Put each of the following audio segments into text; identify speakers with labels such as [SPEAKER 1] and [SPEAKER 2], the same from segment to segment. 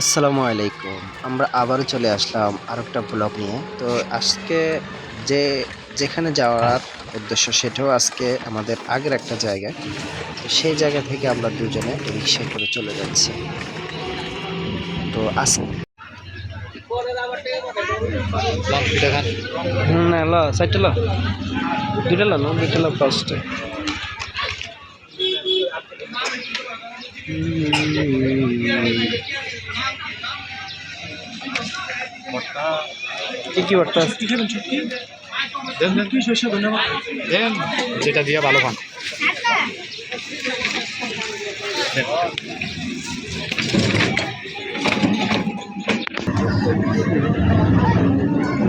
[SPEAKER 1] আসসালামু আলাইকুম। আমরা আবারও চলে আসলাম আর একটা ব্লগ নিয়ে। তো আজকে যে, যেখানে যাওয়ার উদ্দেশ্য সেটাও আজকে আমাদের আগের একটা জায়গা। তো সেই জায়গা থেকে আমরা দুজনে রিক্সায় করে চলে যাচ্ছি। তো আজ না ল চারটে ল দুইটা ল না? দুইটা ল ফার্স্টে কি
[SPEAKER 2] দেন যেটা দিয়ে ভালো পান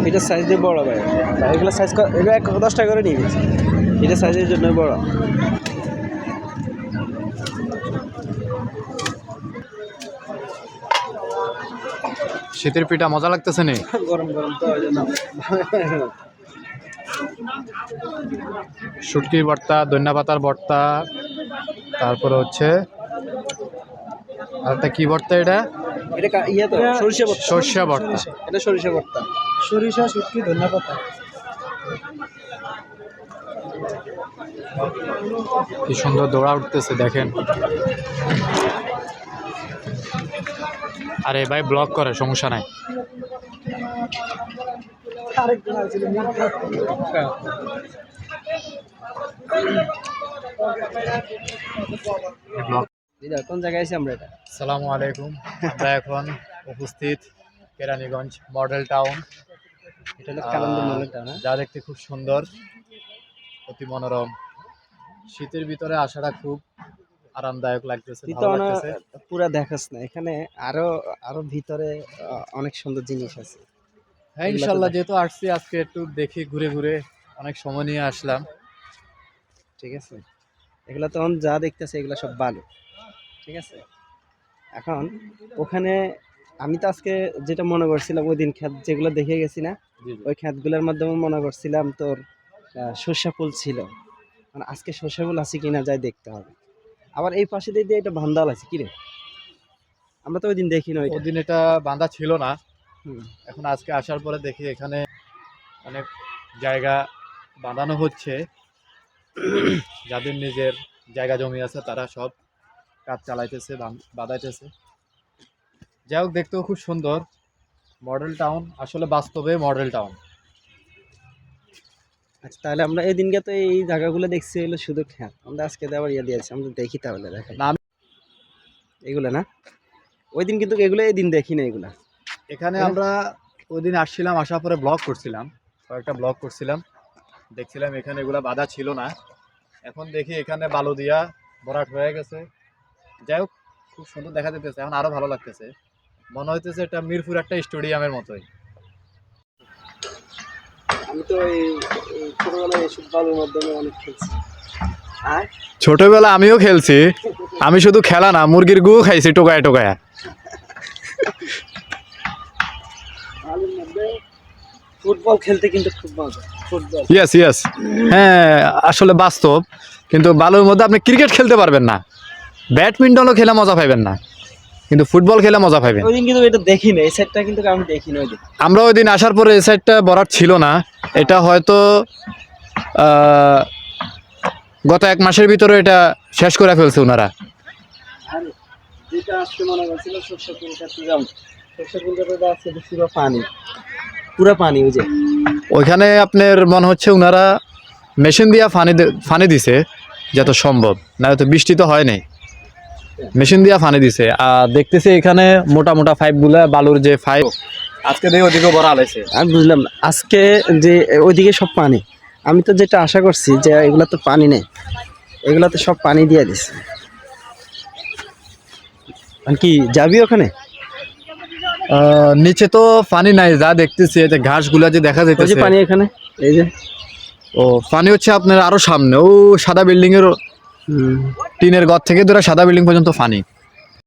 [SPEAKER 1] এটা সাইজ দিয়ে বড় ভাই। এগুলো সাইজ এগুলো এক দশ টাকা করে নিয়ে গেছে। এটা সাইজের জন্য বড়।
[SPEAKER 2] শীতের পিঠা মজা লাগতেছে নি?
[SPEAKER 1] গরম গরম তো
[SPEAKER 2] শুটকির ভর্তা ধন্যা পাতার ভর্তা তারপরে হচ্ছে আর একটা কি ভর্তা এটা?
[SPEAKER 1] এটা ইয়ে তো সরিষা ভর্তা।
[SPEAKER 2] সর্ষে ভর্তা।
[SPEAKER 1] এটা সরিষা ভর্তা। সরিষা শুটকি ধনিয়া পাতা।
[SPEAKER 2] কি সুন্দর দৌড়া উঠতেছে দেখেন। আরে ভাই ব্লক করে সমস্যা নাই।
[SPEAKER 1] কোন জায়গায় আছি আমরা এটা?
[SPEAKER 2] সালামু আলাইকুম। আমরা এখন উপস্থিত কেরানীগঞ্জ মডেল টাউন।
[SPEAKER 1] এটা হলো কালান্দি মলেটা না
[SPEAKER 2] যা দেখতে খুব সুন্দর অতি মনোরম। শীতের ভিতরে আসাটা খুব আরামদায়ক লাগতেছে ভালো লাগতেছে।
[SPEAKER 1] পুরা দেখাস না এখানে আরও আরও ভিতরে অনেক সুন্দর জিনিস আছে।
[SPEAKER 2] হ্যাঁ ইনশাল্লাহ যেহেতু আসছি আজকে একটু দেখি ঘুরে ঘুরে অনেক সময় নিয়ে আসলাম।
[SPEAKER 1] ঠিক আছে? এগুলা তখন যা দেখতেছে এগুলা সব বালু। ঠিক আছে? এখন ওখানে আমি তো আজকে যেটা মনে করছিলাম ওই দিন খ্যাত যেগুলো দেখে গেছি না ওই খ্যাতগুলোর মাধ্যমে মনে করছিলাম তোর সর্ষা ফুল ছিল। মানে আজকে সর্ষা ফুল আছে কিনা যাই দেখতে হবে। আবার এই পাশে দিয়ে দিয়ে এটা ভান্দাল আছে কিরে আমরা তো ওই দিন দেখি না ওইটা
[SPEAKER 2] ওদিন এটা বাঁধা ছিল না। এখন আজকে আসার পরে দেখি এখানে অনেক জায়গা বাঁধানো হচ্ছে। যাদের নিজের জায়গা জমি আছে তারা সব কাজ চালাইতেছে বাঁধাইতেছে। যাই হোক দেখতেও খুব সুন্দর। মডেল টাউন আসলে বাস্তবে মডেল টাউন।
[SPEAKER 1] আচ্ছা তাহলে আমরা এই দিনকে তো এই জায়গাগুলো দেখছি হলো শুধু খ্যাত আমরা আজকে তো আবার ইয়ে দিয়েছি আমরা দেখি তাহলে দেখাই
[SPEAKER 2] না,
[SPEAKER 1] এগুলো না? ওই দিন কিন্তু এগুলো এই দিন দেখি না এগুলা।
[SPEAKER 2] এখানে আমরা ওই দিন আসছিলাম আসার পরে ব্লগ করছিলাম কয়েকটা ব্লগ করছিলাম। দেখছিলাম এখানে এগুলা বাধা ছিল না। এখন দেখি এখানে বালু দিয়া ভরাট হয়ে গেছে। যাই হোক খুব সুন্দর দেখা যেতেছে এখন আরও ভালো লাগতেছে। মনে হইতেছে এটা মিরপুর একটা স্টেডিয়ামের মতোই।
[SPEAKER 1] আমি তো এই এই ছোটবেলায় এইসব বালুর মাধ্যমে অনেক খেলছি। আর?
[SPEAKER 2] ছোটবেলা আমিও খেলছি। আমি শুধু খেলা না মুরগির গু খাইছি টোকায় টোকায়।
[SPEAKER 1] ফুটবল খেলতে কিন্তু খুব মজা ফুটবল।
[SPEAKER 2] ইয়েস ইয়েস হ্যাঁ আসলে বাস্তব। কিন্তু বালুর মধ্যে আপনি ক্রিকেট খেলতে পারবেন না। ব্যাডমিন্টনও খেলে মজা পাইবেন না। কিন্তু ফুটবল খেলে মজা পাইবেন।
[SPEAKER 1] ওই দিন কিন্তু এটা দেখি না এই সেটটা কিন্তু আমি দেখি না ওই দিন
[SPEAKER 2] আমরা ওই দিন আসার পরে এই সাইডটা বরাট ছিল না। এটা হয়তো গত এক মাসের ভিতরে এটা শেষ করে ফেলছে ওনারা। ওইখানে আপনার মনে হচ্ছে ওনারা মেশিন দিয়া ফানি ফানি দিছে যত সম্ভব না তো বৃষ্টি তো হয় নাই। মেশিন দিয়া ফানি দিছে আর দেখতেছি এখানে মোটা মোটা পাইপগুলা বালুর যে পাইপ আজকে দেখি ওদিকে বড় আলাইছে
[SPEAKER 1] আমি বুঝলাম না। আজকে যে ওইদিকে সব পানি। আমি তো যেটা আশা করছি যে এগুলা তো পানি নেই। এগুলা তো সব পানি দিয়ে দিছে। আর কি যাবি ওখানে?
[SPEAKER 2] আহ, নিচে তো পানি নাই যা দেখতেছি এই যে ঘাসগুলা যে দেখা যাইতেছে।
[SPEAKER 1] পানি এখানে এই যে।
[SPEAKER 2] ও পানি হচ্ছে আপনার আরও সামনে ও সাদা বিল্ডিং এর টিনের ঘর থেকে ধরে সাদা বিল্ডিং পর্যন্ত পানি।